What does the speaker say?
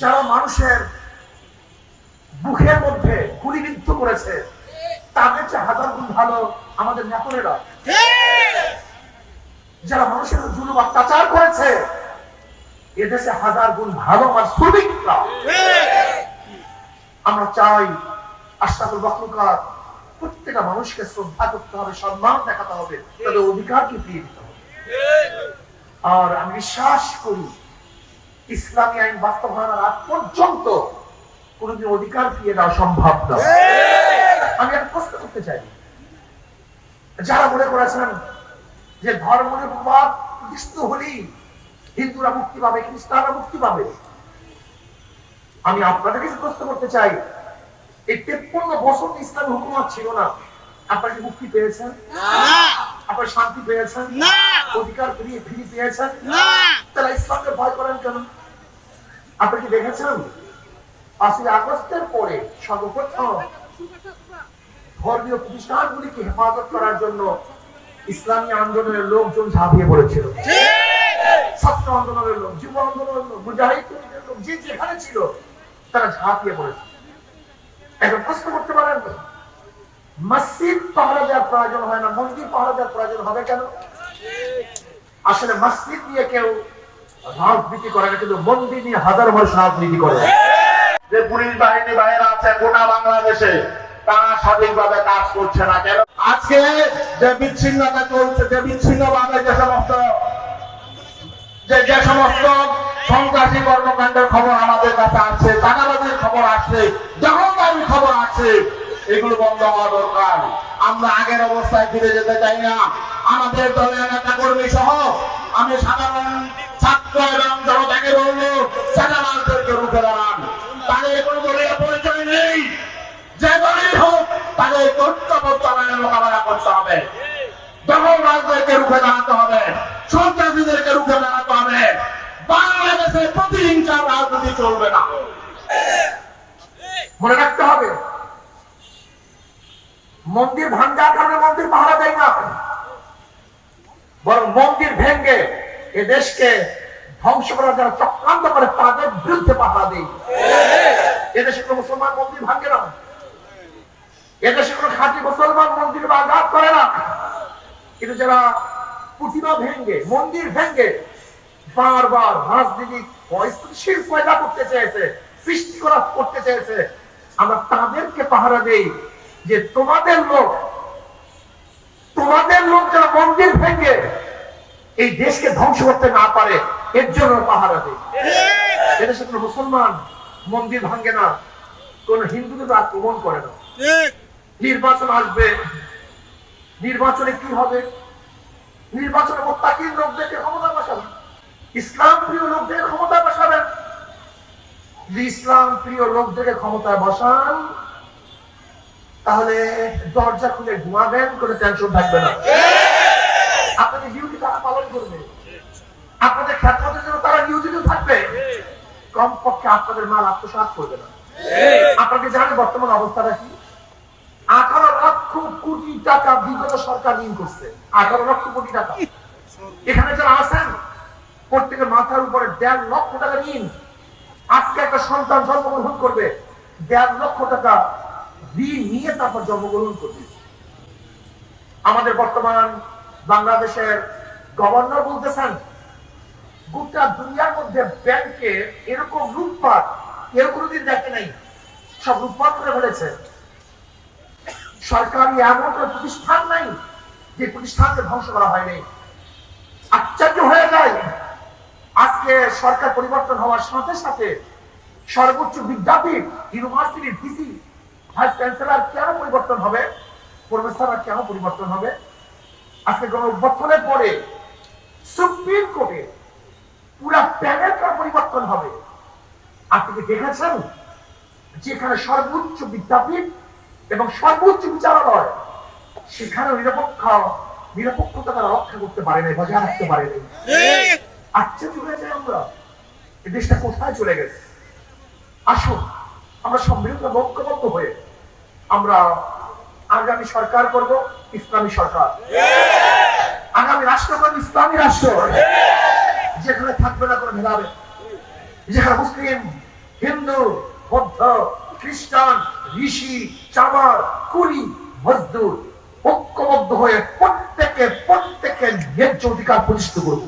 যারা মানুষের মুখের মধ্যে গুলিবিদ্ধ করেছে, তাদের চেয়ে হাজার গুণ ভালো আমাদের নেতনেরা যারা মানুষের জুলুম, অত্যাচার করেছে, এদেশে হাজার গুণ ভালো আমার শ্রমিকরা। আমরা চাই আশরাফুল মখলুকাত প্রত্যেকটা মানুষকে শ্রদ্ধা করতে হবে, সম্মান দেখাতে হবে, তাদের অধিকারকে ফিরিয়ে দিতে হবে। আর আমি বিশ্বাস করি ইসলামী আইন বাস্তবায়নের আগ পর্যন্ত কোনদিন অধিকার ফিরিয়ে দেওয়া সম্ভব না। আমি একটা প্রশ্ন করতে চাই যারা মনে করেছেন যে ধর্ম নির্বাদ প্রতিষ্ঠিত হলেই হিন্দুরা মুক্তি পাবে খ্রিস্টানরা মুক্তি পাবে আমি আপনাদের কাছে প্রশ্ন করতে চাই এই তেপ্পন্ন বছর ইসলামী হুকুমত ছিল না। আপনারা কি মুক্তি পেয়েছেন? আপনার শান্তি পেয়েছেন? অধিকার ফিরিয়ে ফিরিয়ে পেয়েছেন? না। তাহলে ইসলামকে ভয় করেন কেন? আপনি কি দেখেছেন? পাঁচই আগস্টের পরে সর্বপ্রথম ধর্মীয় প্রতিষ্ঠানগুলিকে হেফাজত করার জন্য ইসলামী আন্দোলনের লোকজন ঝাঁপিয়ে পড়েছিল। ছাত্র আন্দোলনের লোক, যুব আন্দোলনের লোক, মুজাহিদ লোক, যে যেখানে ছিল, তারা ঝাঁপিয়ে পড়েছে। এখন প্রশ্ন করতে পারেন মসজিদ পাহারা দেওয়ার প্রয়োজন হয় না, মন্দির পাহারা দেওয়ার প্রয়োজন হবে কেন? আসলে মসজিদ নিয়ে কেউ রাজনীতি করে না, কিন্তু মন্দির নিয়ে হাজার মানুষ রাজনীতি করে। যে পুলিশ বাহিনী বাইরে আছে গোটা বাংলাদেশে এগুলো বন্ধ হওয়া দরকার। আমরা আগের অবস্থায় ফিরে যেতে চাই না। আমাদের দলের নেতা কর্মী সহ আমি সাধারণ ছাত্র এবং জনতাকে বলব রুখে দাঁড়ান। তাদের কোনো দলীয় পরিচয় নেই। যে দলই হোক, তাদের মোকাবেলা করতে হবে। রুখে দাঁড়াতে হবে। সন্ত্রাসীদেরকে রুখে দাঁড়াতে হবে। বাংলাদেশে প্রতিহিংসার রাজনীতি চলবে না। মনে রাখতে হবে, মন্দির ভাঙ্গার কারণে মন্দির পাহারা দেয় না। বরং মন্দির ভেঙ্গে এ দেশকে ধ্বংস করার যারা চক্রান্ত করে, তাদের বিরুদ্ধে পাহারা দেয় এদেশে কোনো মুসলমান মন্দির ভাঙ্গে না। এদেশে কোনো খাঁটি মুসলমান মন্দির বা আঘাত করে না। কিন্তু যারা প্রতিমা ভেঙ্গে মন্দির ভেঙ্গে বারবার রাজনীতিক অস্থিতিশীল পয়দা করতে চেয়েছে, সৃষ্টি করা করতে চেয়েছে, আমরা তাদেরকে পাহারা দেই যে তোমাদের লোক তোমাদের লোক যারা মন্দির ভেঙ্গে এই দেশকে ধ্বংস করতে না পারে এর জন্য পাহারা এদেশে কোনো মুসলমান মন্দির ভাঙ্গে না কোন হিন্দুদের আক্রমণ করে না। নির্বাচন আসবে। নির্বাচনে কি হবে? নির্বাচনে মোত্তাকির লোকদেরকে ক্ষমতা বসাবেন ইসলাম প্রিয় লোকদের ক্ষমতা বসাবেন। ইসলাম প্রিয় লোকদেরকে ক্ষমতায় বসান তাহলে দরজা খুলে ঘুমাবেন, কোনো টেনশন থাকবে না। আপনাদের ডিউটি তারা পালন করবে। আপনাদের খ্যাতমতের জন্য তারা নিয়োজিত থাকবে। কমপক্ষে আপনাদের মাল আত্মসাৎ করবে না। আপনাকে জানেন বর্তমান অবস্থাটা কি? আঠারো লক্ষ কোটি টাকা বিগত সরকার ঋণ করছে। আঠারো লক্ষ কোটি টাকা। এখানে যারা আছেন, প্রত্যেকের মাথার উপরে দেড় লক্ষ টাকা ঋণ। আজকে একটা সন্তান জন্মগ্রহণ করবে। দেড় লক্ষ টাকা ঋণ নিয়ে তারপর জন্মগ্রহণ করবে। আমাদের বর্তমান বাংলাদেশের গভর্নর বলতেছেন, গোটা দুনিয়ার মধ্যে ব্যাংকে এরকম লুটপাট কেউ কোনোদিন দেখে নাই। সব লুটপাট করে ফেলেছে। সরকারি এমন কোনো প্রতিষ্ঠান নাই যে প্রতিষ্ঠানকে ধ্বংস করা হয়নি। আশ্চর্য হয়ে যায়, আজকে সরকার পরিবর্তন হওয়ার সাথে সাথে সর্বোচ্চ বিদ্যাপীঠ চ্যান্সেলর কেন পরিবর্তন হবে? প্রফেসররা কেন পরিবর্তন হবে? আজকে গণ অভ্যর্থনের পরে সুপ্রিম কোর্টে পুরা প্যানেল কেন পরিবর্তন হবে? আপনি কি দেখেছেন? যেখানে সর্বোচ্চ বিদ্যাপীঠ এবং সর্বোচ্চ বিচারালয় সেখানে নিরপেক্ষ, নিরপেক্ষতা তারা রক্ষা করতে পারে নাই বজায় রাখতে পারে নাই। আশ্চর্য হয়ে যায় আমরা। এই দেশটা কোথায় চলে গেছে? আসুন, আমরা সম্মিলিত ঐক্যবদ্ধ হয়ে আমরা আগামী সরকার করব, ইসলামী সরকার। আগামী রাষ্ট্র করব, ইসলামী রাষ্ট্র। যেখানে থাকবে না কোনো ভেদাভেদ। যেখানে মুসলিম, হিন্দু, বৌদ্ধ, খ্রিস্টান, ঋষি চামার কুলি মজদুর ঐক্যবদ্ধ হয়ে প্রত্যেকে প্রত্যেকের ন্যায্য অধিকার প্রতিষ্ঠিত করব।